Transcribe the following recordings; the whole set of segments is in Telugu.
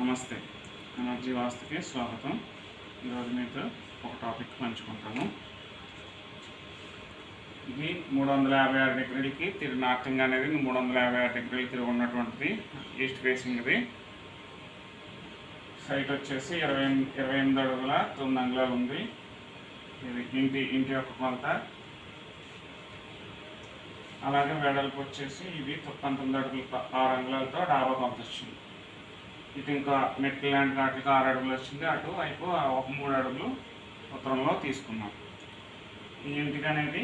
నమస్తే. ఎనర్జీ వాస్తుకి స్వాగతం. ఈరోజు మీతో ఒక టాపిక్ పంచుకుంటాను. ఇది మూడు వందల యాభై ఆరు డిగ్రీలకి తిరిగి నార్థింగ్ అనేది మూడు వందల యాభై ఆరు డిగ్రీలు తిరిగి ఉన్నటువంటిది ఈస్ట్ ఫేసింగ్ది సైట్ వచ్చేసి ఇరవై ఇరవై ఎనిమిది అడుగుల తొమ్మిది అంగుళాలు ఉంది. ఇది ఇంటి ఇంటి యొక్క కొలత. అలాగే వెడల్పు వచ్చేసి ఇది పంతొమ్మిది అడుగులు ఆరు అంగుళాలతో డాబా పంపించింది ఇటు ఇంకా మెట్లు లాంటి వాటికి ఆరు అడుగులు వచ్చింది. అటు వైపు ఒక మూడు అడుగులు ఉత్తరంలో తీసుకున్నాం. ఈ ఇంటికి అనేది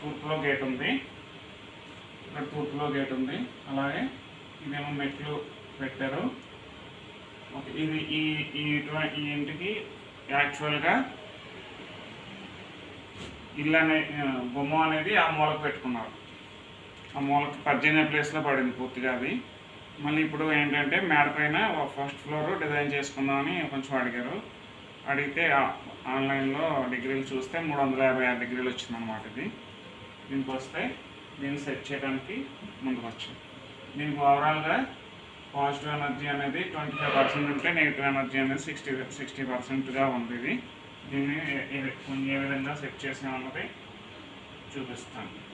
తూర్పులో గేట్ ఉంది. ఇక్కడ తూర్పులో గేట్ ఉంది. అలాగే ఇదేమో మెట్లు పెట్టారు. ఇది ఈ ఈ ఈ ఇంటికి యాక్చువల్గా ఇల్లు అనే బొమ్మ అనేది ఆ మూలకు పెట్టుకున్నారు. ఆ మూలకి పద్దెనిమిది ప్లేస్లో పడింది పూర్తిగా అది. మళ్ళీ ఇప్పుడు ఏంటంటే మేడ పైన ఫస్ట్ ఫ్లోర్ డిజైన్ చేసుకుందామని కొంచెం అడిగారు. అడిగితే ఆన్లైన్లో డిగ్రీలు చూస్తే మూడు వందల యాభై ఆరు డిగ్రీలు వచ్చిందనమాట ఇది. దీనికి వస్తే దీన్ని సెట్ చేయడానికి ముందుకు వచ్చాం దీనికి ఓవరాల్గా పాజిటివ్ ఎనర్జీ అనేది ట్వంటీ ఫైవ్ పర్సెంట్ ఉంటే నెగిటివ్ ఎనర్జీ అనేది సిక్స్టీ సిక్స్టీ పర్సెంట్గా ఉంది ఇది. దీన్ని ఏ- ఏ విధంగా సెట్ చేసామన్నది చూపిస్తాను.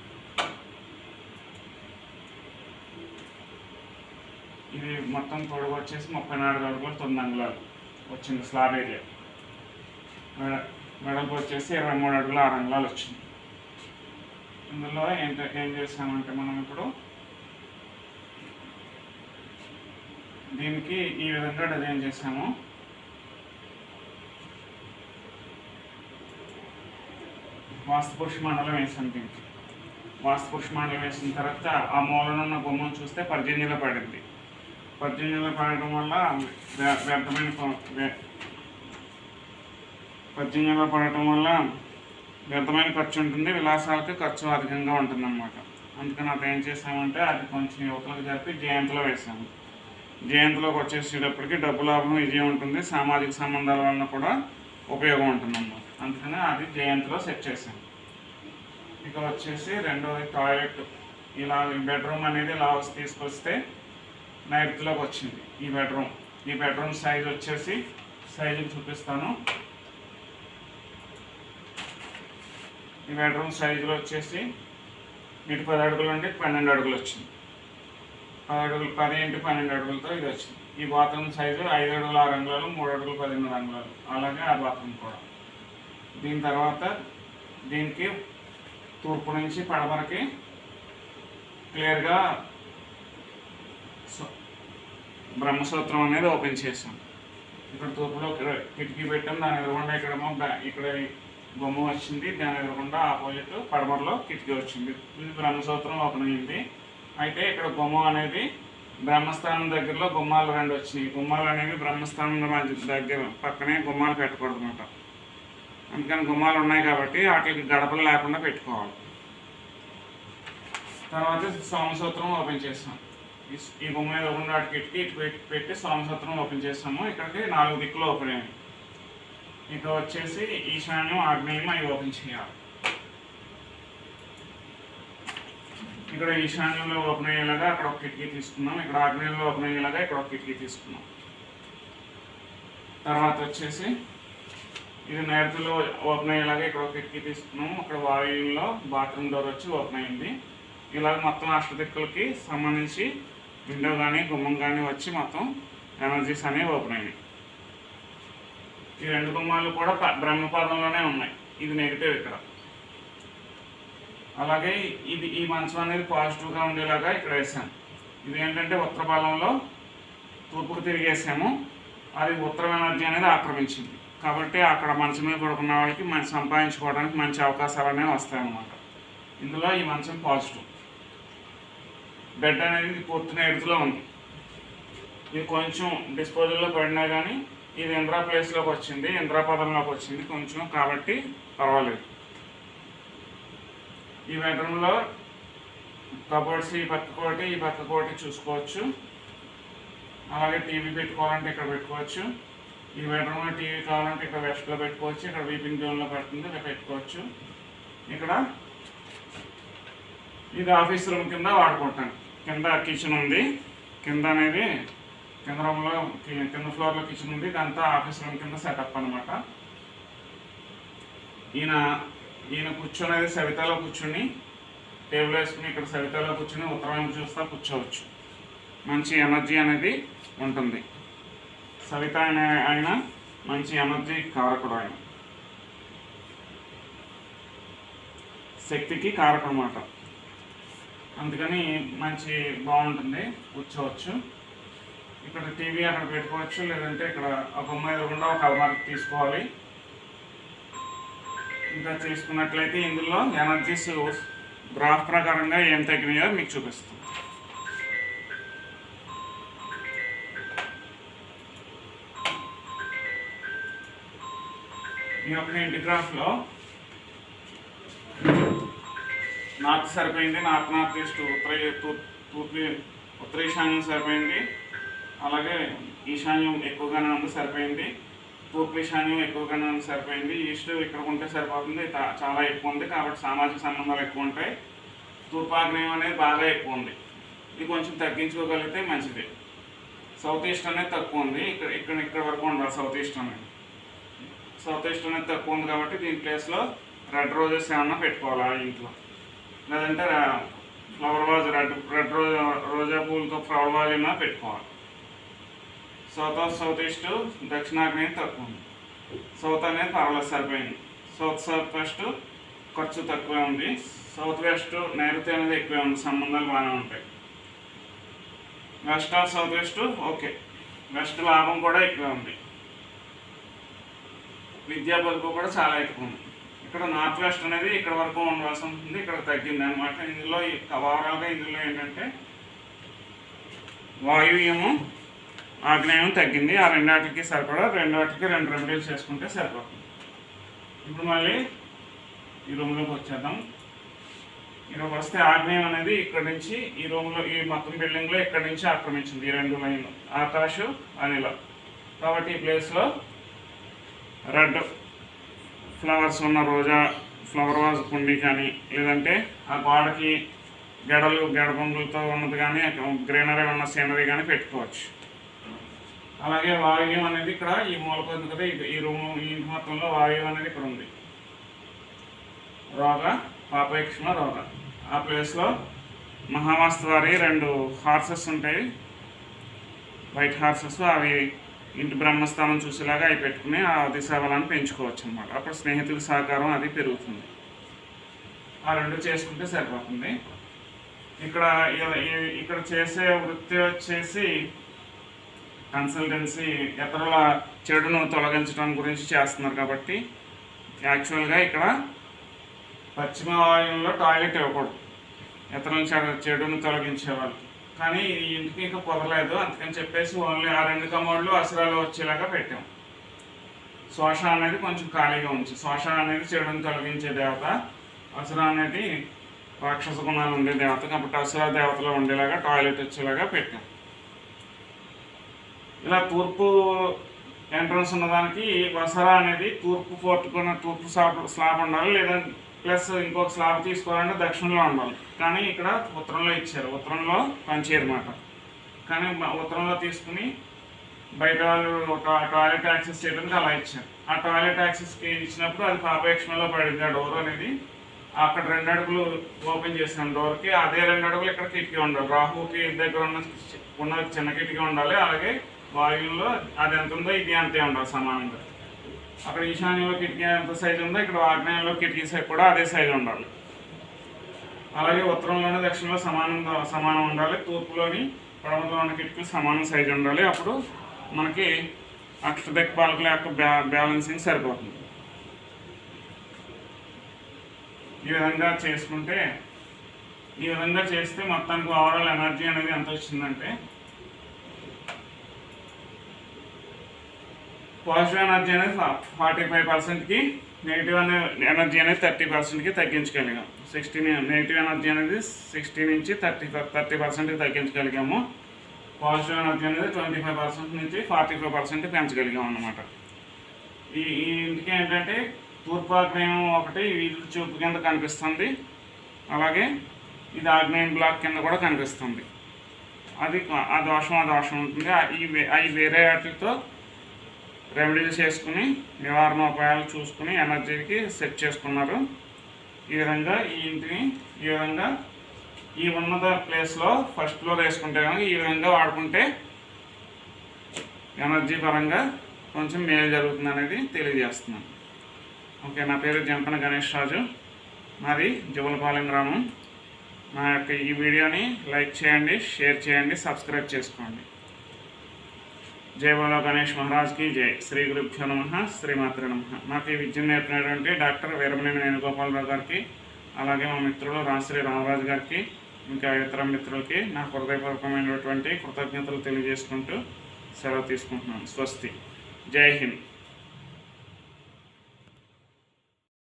ఇది మొత్తం పొడవు వచ్చేసి ముప్పై నాలుగు అడుగులు తొమ్మిది అంగుళాలు వచ్చింది స్లాబ్ ఏరియా. మెడ వెడల్పు వచ్చేసి ఇరవై మూడు అడుగులు ఆరు అంగుళాలు వచ్చింది. ఇందులో ఏంట ఏం చేసామంటే మనం ఇప్పుడు దీనికి ఈ విధంగా డిజైన్ చేసాము వాస్తుపురుష మండలం వేసాం దీనికి. వాస్తుపురుష మండలం వేసిన తర్వాత ఆ మూలన ఉన్న బొమ్మను చూస్తే పర్జన్యలో పడింది. పర్జన్యులో పడటం వల్ల వ్యర్థమైన ప- పడటం వల్ల వ్యర్థమైన ఖర్చు ఉంటుంది విలాసాలకి ఖర్చు అధికంగా ఉంటుందన్నమాట. అందుకని అప్పుడు ఏం చేసామంటే అది కొంచెం యువతలకు జరిపి జయంతిలో వేసాము జయంతిలోకి వచ్చేసేటప్పటికి డబ్బు లాభం విజయం ఉంటుంది సామాజిక సంబంధాల వలన కూడా ఉపయోగం ఉంటుంది అన్నమాట అందుకని అది జయంతిలో సెట్ చేసాము ఇక వచ్చేసి రెండోది టాయిలెట్. ఇలా బెడ్రూమ్ అనేది ఇలా తీసుకొస్తే నైరుతిలోకి వచ్చింది ఈ బెడ్రూమ్. ఈ బెడ్రూమ్ సైజ్ వచ్చేసి సైజు చూపిస్తాను. ఈ బెడ్రూమ్ సైజులో వచ్చేసి ఇటు పది అడుగులు నుండి పన్నెండు అడుగులు వచ్చింది. పది అడుగులు పది ఇంటి పన్నెండు అడుగులతో ఇది వచ్చింది. ఈ బాత్రూమ్ సైజు ఐదు అడుగులు ఆరు అంగుళాలు మూడు అడుగులు పదిహేను అంగుళాలు. అలాగే ఆ బాత్రూమ్ కూడా. దీని తర్వాత దీనికి తూర్పు నుంచి పడమరకి క్లియర్గా బ్రహ్మసూత్రం అనేది ఓపెన్ చేసాం ఇక్కడ తూర్పులో కిటికీ పెట్టాం దాని ఎదురుగుండా ఇక్కడేమో ఇక్కడ బొమ్మ వచ్చింది దాని ఎదురుగుండా ఆపోజిట్ పడమరలో కిటికీ వచ్చింది. ఇది బ్రహ్మసూత్రం ఓపెన్ అయింది. అయితే ఇక్కడ బొమ్మ అనేది బ్రహ్మస్థానం దగ్గరలో గుమ్మాలు రెండు వచ్చినాయి. గుమ్మాలు అనేవి బ్రహ్మస్థానం దగ్గర పక్కనే గుమ్మాలు పెట్టకూడదు అనమాట అందుకని గుమ్మాలు ఉన్నాయి కాబట్టి వాటికి గడపలు లేకుండా పెట్టుకోవాలి. తర్వాత సోమసూత్రం ఓపెన్ చేస్తాం ఈ- బొమ్మ మీద ఉన్న కిటికీ ఇటు పెట్టి పెట్టి సోమసూత్రం ఓపెన్ చేస్తాము. ఇక్కడికి నాలుగు దిక్కులు ఓపెన్ అయ్యాయి. ఇంకా వచ్చేసి ఈశాన్యం ఆగ్నేయం అవి ఓపెన్ చేయాలి. ఇక్కడ ఈశాన్యంలో ఓపెన్ అయ్యేలాగా అక్కడ ఒక కిటికీ తీసుకున్నాం. ఇక్కడ ఆగ్నేయంలో ఓపెన్ అయ్యేలాగా ఇక్కడ ఒక కిటికీ తీసుకున్నాం. తర్వాత వచ్చేసి ఇది నైరుతిలో ఓపెన్ అయ్యేలాగా ఇక్కడ ఒక కిటికీ తీసుకున్నాము. అక్కడ వాయువులో బాత్రూమ్ డోర్ వచ్చి ఓపెన్ అయింది. ఇలాగ మొత్తం అష్టదిక్కులకి సంబంధించి విండో కానీ గుమ్మం కానీ వచ్చి మొత్తం ఎనర్జీస్ అనేవి ఓపెన్ అయినాయి. ఈ రెండు గుమ్మాలు కూడా బ్రహ్మపదంలోనే ఉన్నాయి. ఇది నెగిటివ్ ఇక్కడ. అలాగే ఇది ఈ మంచం అనేది పాజిటివ్గా ఉండేలాగా ఇక్కడ వేసాము ఇది ఏంటంటే ఉత్తర బలంలో తూర్పుకు తిరిగేసాము అది ఉత్తరం ఎనర్జీ అనేది ఆక్రమించింది. కాబట్టి అక్కడ మంచం మీద పడుకున్న వాళ్ళకి మంచి సంపాదించుకోవడానికి మంచి అవకాశాలు అనేవి వస్తాయన్నమాట. ఇందులో ఈ మంచం పాజిటివ్ బెడ్ అనేది పూర్తిగా ఎడుతులో ఉంది. ఇది కొంచెం డిస్పోజల్లో పడినా కానీ ఇది ఇంద్రా ప్లేస్లోకి వచ్చింది ఇంద్రా పదంలోకి వచ్చింది కొంచెం కాబట్టి పర్వాలేదు. ఈ బెడ్రూమ్లో కబోర్డ్స్ ఈ పక్క కోటి ఈ పక్క కోటి చూసుకోవచ్చు. అలాగే టీవీ పెట్టుకోవాలంటే ఇక్కడ పెట్టుకోవచ్చు. ఈ బెడ్రూమ్లో టీవీ కావాలంటే ఇక్కడ వెస్ట్లో పెట్టుకోవచ్చు. ఇక్కడ వీపింగ్ జోన్లో పెడుతుంది ఇక్కడ పెట్టుకోవచ్చు. ఇక్కడ ఇది ఆఫీస్ రూమ్ కింద వాడుకుంటాను. కింద కిచెన్ ఉంది. కింద అనేది కింద రూమ్లో కింద ఫ్లోర్లో కిచెన్ ఉంది. దాంతో ఆఫీస్ రూమ్ కింద సెటప్ అనమాట ఈయన ఈయన కూర్చునేది సవితలో కూర్చుని టేబుల్ వేసుకుని ఇక్కడ సవితలో కూర్చుని ఉత్తరాన్ని చూస్తా కూర్చోవచ్చు. మంచి ఎనర్జీ అనేది ఉంటుంది. సవిత అనే ఆయన మంచి ఎనర్జీ కారకుడు ఆయన. శక్తికి కారకుడు అన్నమాట అందుకని మంచి బాగుంటుంది. కూర్చోవచ్చు. ఇక్కడ టీవీ అక్కడ పెట్టుకోవచ్చు లేదంటే ఇక్కడ ఒక అమ్మాయి కూడా ఒక అలమారి తీసుకోవాలి. ఇంకా తీసుకున్నట్లయితే ఇందులో ఎనర్జీస్ గ్రాఫ్ ప్రకారంగా ఏం తగ్గినాయో మీకు చూపిస్తాం. ఈ యొక్క ఇంటి గ్రాఫ్లో నార్త్ సరిపోయింది నార్త్ నార్త్ ఈస్ట్ ఉత్తర తూర్పు ఉత్తర ఈశాన్యం సరిపోయింది. అలాగే ఈశాన్యం ఎక్కువగానే ఉంది సరిపోయింది తూర్పు ఈశాన్యం ఎక్కువగానే ఉంది సరిపోయింది. ఈస్ట్ ఇక్కడ ఉంటే సరిపోతుంది చాలా ఎక్కువ ఉంది కాబట్టి సామాజిక సంబంధాలు ఎక్కువ ఉంటాయి. తూర్పాగ్నేయం అనేది బాగా ఎక్కువ ఉంది. ఇది కొంచెం తగ్గించుకోగలిగితే మంచిది. సౌత్ ఈస్ట్ అనేది తక్కువ ఉంది. ఇక్కడ ఇక్కడ ఇక్కడ వరకు ఉండాలి సౌత్ ఈస్ట్ అనేది. సౌత్ ఈస్ట్ అనేది తక్కువ ఉంది కాబట్టి దీని ప్లేస్లో రెడ్ రోజెస్ ఏమన్నా పెట్టుకోవాలా ఇంట్లో? లేదంటే ఫ్లవర్ వాజ్ రెడ్ రెడ్ రోజా రోజా పూలతో ఫ్లవర్ వాజ్ అయినా పెట్టుకోవాలి. సౌత్ ఆఫ్ సౌత్ ఈస్ట్ దక్షిణాగ్నేయం తక్కువ ఉంది. సౌత్ అనేది పర్వాలేదు సరిపోయింది. సౌత్ సౌత్ వెస్ట్ ఖర్చు తక్కువే ఉంది. సౌత్ వెస్ట్ నైరుతి అనేది ఎక్కువే ఉంది సంబంధాలు బాగానే ఉంటాయి. West of south west okay. West లాభం కూడా ఎక్కువే ఉంది. విద్యా బతుకు కూడా చాలా ఎక్కువ ఉంది. ఇక్కడ నార్త్ వెస్ట్ అనేది ఇక్కడ వరకు ఉండవలసి ఉంటుంది ఇక్కడ తగ్గింది అనమాట ఇందులో ఓవరాల్గా ఇందులో ఏంటంటే వాయువ్యము ఆగ్నేయం తగ్గింది. ఆ రెండాటికి సరిపడా రెండాటికి రెండు రెమెడీలు చేసుకుంటే సరిపోతుంది. ఇప్పుడు మళ్ళీ ఈ రూమ్లోకి వచ్చేద్దాం. ఇక్కడ వస్తే ఆగ్నేయం అనేది ఇక్కడ నుంచి ఈ రూమ్లో ఈ మొత్తం బిల్డింగ్లో ఇక్కడ నుంచి ఆక్రమించింది ఈ రెండు లైన్లు ఆకాశ్ అనిల. కాబట్టి ఈ ప్లేస్లో రెడ్ ఫ్లవర్స్ ఉన్న రోజా ఫ్లవర్ వాజ్ కుండీ కానీ లేదంటే ఆ గోడకి గెడలు గెడబొంగులతో ఉన్నది కానీ గ్రీనరీ ఉన్న సీనరీ కానీ పెట్టుకోవచ్చు. అలాగే వాయువ్యం అనేది ఇక్కడ ఈ మూలకు ఉంది కదా ఈ రూమ్ ఈ ఇంటి మొత్తంలో వాయువ్యం అనేది ఇక్కడ ఉంది. రోగ పాపయక్షమ రోగ. ఆ ప్లేస్లో మహావాస్తు వారి రెండు హార్సెస్ ఉంటాయి. వైట్ హార్సెస్ అవి ఇంటి బ్రహ్మస్థానం చూసేలాగా అవి పెట్టుకుని ఆ దిశాబలాన్ని పెంచుకోవచ్చు అనమాట అప్పుడు స్నేహితుల సహకారం అది పెరుగుతుంది. ఆ రెండు చేసుకుంటే సరిపోతుంది. ఇక్కడ ఇక్కడ చేసే వృత్తి వచ్చేసి కన్సల్టెన్సీ ఇతరుల చెడును తొలగించడం గురించి చేస్తున్నారు కాబట్టి యాక్చువల్గా ఇక్కడ పశ్చిమ వాయువులో టాయిలెట్ ఇవ్వకూడదు. ఇతరుల చెడును తొలగించే వాళ్ళకి. కానీ ఇంటికి ఇంకా కుదరలేదు. అందుకని చెప్పేసి ఓన్లీ ఆ రెండు కమోడ్లు అసరాలు వచ్చేలాగా పెట్టాం. శోష అనేది కొంచెం ఖాళీగా ఉంచి శోష అనేది చెడును తొలగించే దేవత. అసుర అనేది రాక్షస గుణాలు ఉండే దేవత కాబట్టి అసుర దేవతలో ఉండేలాగా టాయిలెట్ వచ్చేలాగా పెట్టాం. ఇలా తూర్పు ఎంట్రన్స్ ఉన్నదానికి వసరా అనేది తూర్పు పోర్టుకున్న తూర్పు స్లాబ్ స్లాబ్ ఉండాలి లేదా ప్లస్ ఇంకొక స్లాబ్ తీసుకోవాలంటే దక్షిణంలో ఉండాలి. కానీ ఇక్కడ ఉత్తరంలో ఇచ్చారు. ఉత్తరంలో పంచారన్నమాట కానీ ఉత్తరంలో తీసుకుని బయట వాళ్ళు టాయిలెట్ యాక్సెస్ చేయడానికి అలా ఇచ్చారు. ఆ టాయిలెట్ యాక్సెస్కి ఇచ్చినప్పుడు అది పాపయక్షణలో పడింది. ఆ డోర్ అనేది అక్కడ రెండు అడుగులు ఓపెన్ చేసాం డోర్కి అదే రెండు అడుగులు ఇక్కడ కిటికీ ఉండాలి. రాహుకి దగ్గర ఉన్న చి- ఉన్న చిన్న కిటికీ ఉండాలి. అలాగే వాయువులో అది ఎంత ఉందో ఇది అంతే ఉండాలి సమానంగా. అక్కడ ఈశాన్యంలో కిటికీ ఎంత సైజు ఉందో ఇక్కడ ఆగ్నేయంలో కిటికీ సైజ్ కూడా అదే సైజు ఉండాలి. అలాగే ఉత్తరంలోని దక్షిణంలో సమానం సమానం ఉండాలి. తూర్పులోని పడమలో ఉన్న కిటికీలు సమానం సైజు ఉండాలి. అప్పుడు మనకి అక్షదక్ బాలకుల యొక్క బ్యా బ్యాలెన్సింగ్ సరిపోతుంది. ఈ విధంగా చేసుకుంటే ఈ విధంగా చేస్తే మొత్తానికి ఓవరాల్ ఎనర్జీ అనేది ఎంత వచ్చిందంటే పాజిటివ్ ఎనర్జీ అనేది ఫార్టీ ఫైవ్ పర్సెంట్కి నెగిటివ్ అనే ఎనర్జీ అనేది థర్టీ పర్సెంట్కి తగ్గించగలిగాం సిక్స్టీన్ నెగిటివ్ ఎనర్జీ అనేది సిక్స్టీ నుంచి థర్టీ థర్టీ పర్సెంట్కి తగ్గించగలిగాము. పాజిటివ్ ఎనర్జీ అనేది ట్వంటీ ఫైవ్ పర్సెంట్ నుంచి ఫార్టీ ఫైవ్ పర్సెంట్ పెంచగలిగాం అన్నమాట. ఈ ఇంటికి ఏంటంటే తూర్పు ఆగ్నేయం ఒకటి వీళ్ళు చూపు కింద కనిపిస్తుంది. అలాగే ఇది ఆగ్నేయం బ్లాక్ కింద కూడా కనిపిస్తుంది. అది ఆ దోషం ఆ దోషం ఉంటుంది. ఈ అవి వేరే వాటితో రెమెడీలు చేసుకుని నివారణ ఉపాయాలు చూసుకుని ఎనర్జీకి సెట్ చేసుకున్నారు. ఈ విధంగా ఈ ఇంటిని ఈ విధంగా ఈ ఉన్నత ప్లేస్లో ఫస్ట్ ఫ్లోర్ వేసుకుంటే కనుక ఈ విధంగా వాడుకుంటే ఎనర్జీ పరంగా కొంచెం మేలు జరుగుతుంది అనేది తెలియజేస్తున్నాను. ఓకే నా పేరు జంపన గణేష్ రాజు. మాది జువలపాలెం గ్రామం. నా యొక్క ఈ వీడియోని లైక్ చేయండి షేర్ చేయండి సబ్స్క్రైబ్ చేసుకోండి. జై బోలో గణేష్ మహారాజ్కి జై. శ్రీ గురుభ్యో నమ శ్రీమాత్ర నమ. నాకు ఈ విద్యను నేర్పినటువంటి డాక్టర్ వీరమనేని వేణుగోపాలరావు గారికి అలాగే మా మిత్రులు రాశ్రీ రామరాజు గారికి ఇంకా ఇతర మిత్రులకి నా హృదయపూర్వకమైనటువంటి కృతజ్ఞతలు తెలియజేసుకుంటూ సెలవు తీసుకుంటున్నాను. స్వస్తి. జై హింద్.